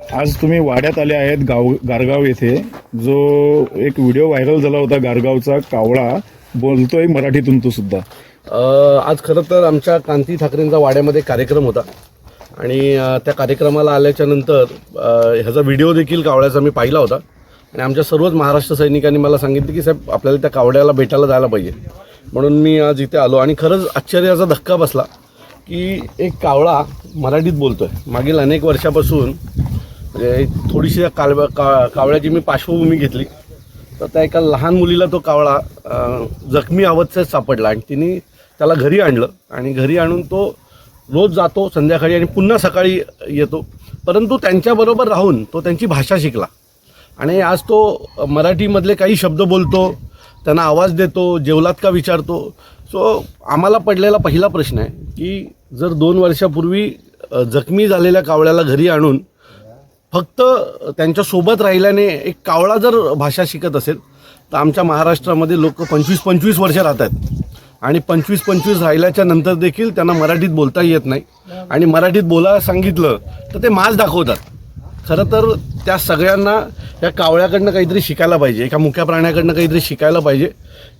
आज तुम्ही वाड्यात आले आहेत गाव गारगाव येथे. जो एक व्हिडिओ व्हायरल झाला होता गारगावचा कावळा बोलतोय मराठीतून तो सुद्धा. आज खरं तर आमच्या कांती ठाकरेंचा वाड्यामध्ये कार्यक्रम होता. आणि त्या कार्यक्रमाला आल्याच्यानंतर ह्याचा व्हिडिओ देखील कावळ्याचा मी पाहिला होता. आणि आमच्या सर्वच महाराष्ट्र सैनिकांनी मला सांगितलं की साहेब आपल्याला त्या कावड्याला भेटायला जायला पाहिजे. म्हणून मी आज इथे आलो आणि खरंच आश्चर्याचा धक्का बसला की एक कावळा मराठीत बोलतोय. मागील अनेक वर्षापासून म्हणजे थोडीशी त्या कालव्या का कावळ्याची मी पार्श्वभूमी घेतली. तर त्या एका लहान मुलीला तो कावळा जखमी अवस्थेत सापडला आणि तिने त्याला घरी आणलं आणि घरी आणून तो रोज जातो संध्याकाळी आणि पुन्हा सकाळी येतो. परंतु त्यांच्याबरोबर राहून तो त्यांची भाषा शिकला. आणि आज तो मराठीमधले काही शब्द बोलतो त्यांना आवाज देतो जेवलात का विचारतो. सो आम्हाला पडलेला पहिला प्रश्न आहे की जर दोन वर्षापूर्वी जखमी झालेल्या कावळ्याला घरी आणून फक्त त्यांच्यासोबत राहिल्याने एक कावळा जर भाषा शिकत असेल तर आमच्या महाराष्ट्रामध्ये लोक पंचवीस पंचवीस वर्ष आहेत. आणि पंचवीस पंचवीस राहिल्याच्या नंतर देखील त्यांना मराठीत बोलता येत नाही. आणि मराठीत बोलायला सांगितलं तर ते माज दाखवतात. खरं तर त्या सगळ्यांना या कावळ्याकडनं काहीतरी शिकायला पाहिजे एका मुख्या प्राण्याकडनं काहीतरी शिकायला पाहिजे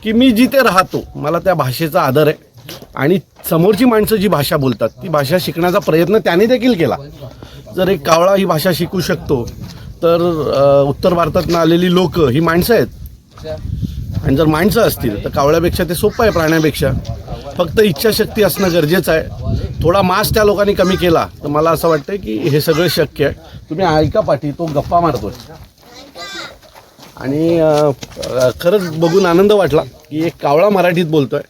की मी जिथे राहतो मला त्या भाषेचा आदर आहे. आणि समोरची माणसं जी भाषा बोलतात ती भाषा शिकण्याचा प्रयत्न त्याने देखील केला. जर एक कावळा ही भाषा शिकू शकतो तर उत्तर भारतातनं आलेली लोक ही माणसं आहेत. आणि जर माणसं असतील तर कावळ्यापेक्षा ते सोपं आहे प्राण्यापेक्षा. फक्त इच्छाशक्ती असणं गरजेचं आहे. थोडा मास त्या लोकांनी कमी केला तर मला असं वाटतं की हे सगळं शक्य आहे. तुम्ही ऐका पाठी तो गप्पा मारतो आणि खरंच बघून आनंद वाटला की एक कावळा मराठीत बोलतोय.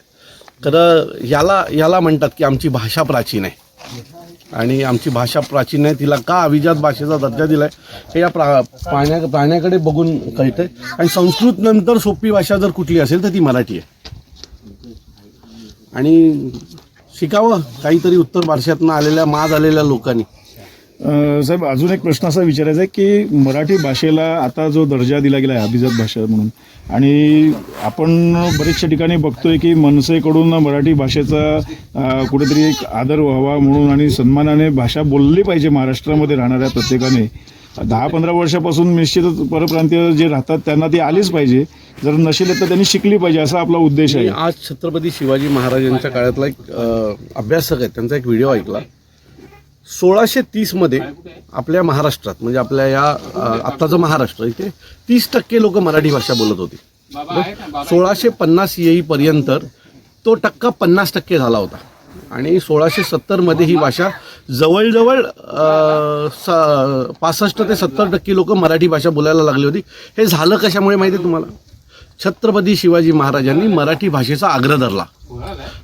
खरं याला याला म्हणतात की आमची भाषा प्राचीन आहे. आणि आमची भाषा प्राचीन आहे. तिला का अभिजात भाषेचा दर्जा दिलाय हे या प्रा प्राण्या प्राण्याकडे बघून कळतंय. आणि संस्कृत नंतर सोपी भाषा जर कुठली असेल तर ती मराठी आहे. आणि शिकावं काहीतरी उत्तर भारतातनं आलेल्या माज आलेल्या लोकांनी. साहेब अजून एक प्रश्न असा विचारायचा आहे की मराठी भाषेला आता जो दर्जा दिला गेला आहे अभिजात भाषा म्हणून आणि आपण बरेचशा ठिकाणी बघतोय की मनसेकडून मराठी भाषेचा कुठेतरी एक आदर व्हावा म्हणून आणि सन्मानाने भाषा बोलली पाहिजे महाराष्ट्रामध्ये राहणाऱ्या प्रत्येकाने. दहा पंधरा वर्षापासून निश्चितच परप्रांतीय जे राहतात त्यांना ती आलीच पाहिजे. जर नसेल तर त्यांनी शिकली पाहिजे असा आपला उद्देश आहे. आज छत्रपती शिवाजी महाराजांच्या काळातला एक अभ्यासक आहे. त्यांचा एक व्हिडिओ ऐकला. सोळाशे तीसमध्ये आपल्या महाराष्ट्रात म्हणजे आपल्या या आत्ताचं महाराष्ट्र इथे तीस टक्के लोक मराठी भाषा बोलत होती. सोळाशे पन्नास येईपर्यंत तो टक्का पन्नास टक्के झाला होता. आणि सोळाशे सत्तरमध्ये ही भाषा जवळजवळ पासष्ट ते सत्तर टक्के लोक मराठी भाषा बोलायला लागली होती. हे झालं कशामुळे माहिती आहे तुम्हाला? छत्रपती शिवाजी महाराजांनी मराठी भाषेचा आग्रह धरला.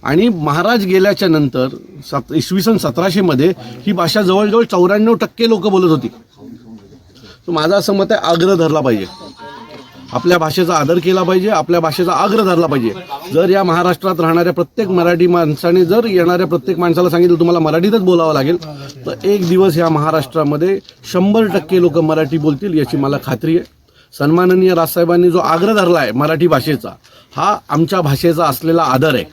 आणि महाराज गेल्याच्यानंतर सत इसवी सन सतराशेमध्ये ही भाषा जवळजवळ चौऱ्याण्णव टक्के लोक बोलत होती. तर माझं असं मत आहे आग्रह धरला पाहिजे. आपल्या भाषेचा आदर केला पाहिजे आपल्या भाषेचा आग्रह धरला पाहिजे. जर या महाराष्ट्रात राहणाऱ्या प्रत्येक मराठी माणसाने जर येणाऱ्या प्रत्येक माणसाला सांगितलं तुम्हाला मराठीतच बोलावं लागेल तर एक दिवस या महाराष्ट्रामध्ये शंभर टक्के लोक मराठी बोलतील याची मला खात्री आहे. सन्माननीय राजसाहेबांनी जो आग्रह धरला आहे मराठी भाषेचा हा आमच्या भाषेचा असलेला आदर आहे.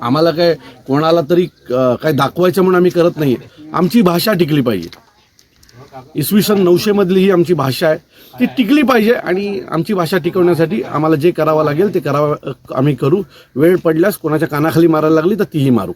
आम्हाला काय कोणाला तरी काय दाखवायचं म्हणून आम्ही करत नाही. आमची भाषा टिकली पाहिजे. इसवी सन नऊशेमधली ही आमची भाषा आहे. ती टिकली पाहिजे आणि आमची भाषा टिकवण्यासाठी आम्हाला जे करावं लागेल ते करावं आम्ही करू. वेळ पडल्यास कोणाच्या कानाखाली मारायला लागली तर तीही मारू.